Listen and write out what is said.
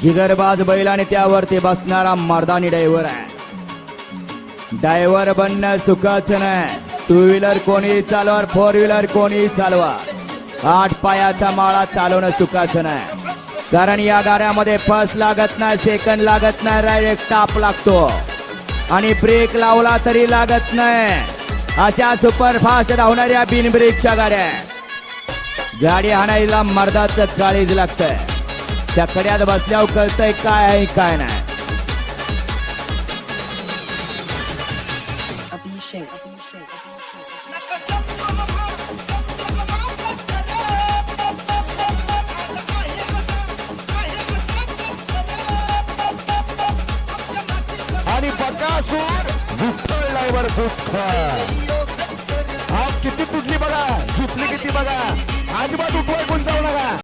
जिगरबाज बैल आणि त्यावरती बसणारा मर्दानी ड्रायव्हर आहे. ड्रायव्हर बनणं सुखच नाही. टू व्हीलर कोणी चालवा फोर व्हीलर कोणी चालवा आठ पायाचा माळा चालवणं चुकाच नाही. कारण या गाड्यामध्ये फर्स्ट लागत नाही सेकंड लागत नाही डायरेक्ट टाप लागतो. आणि ब्रेक लावला तरी लागत नाही. अशा सुपरफास्ट धावणाऱ्या बिनब्रेकच्या गाड्या. गाडी हाणायला मर्दाचं काळीज लागतंय. चकड्यात बसल्यावर कळतंय काय आहे काय नाही. आणि बकासूर विठ्ठल ड्रायव्हर विठ्ठल हा किती तुटली बघा झुपली किती बघा. उठवाय कोण जाऊ नका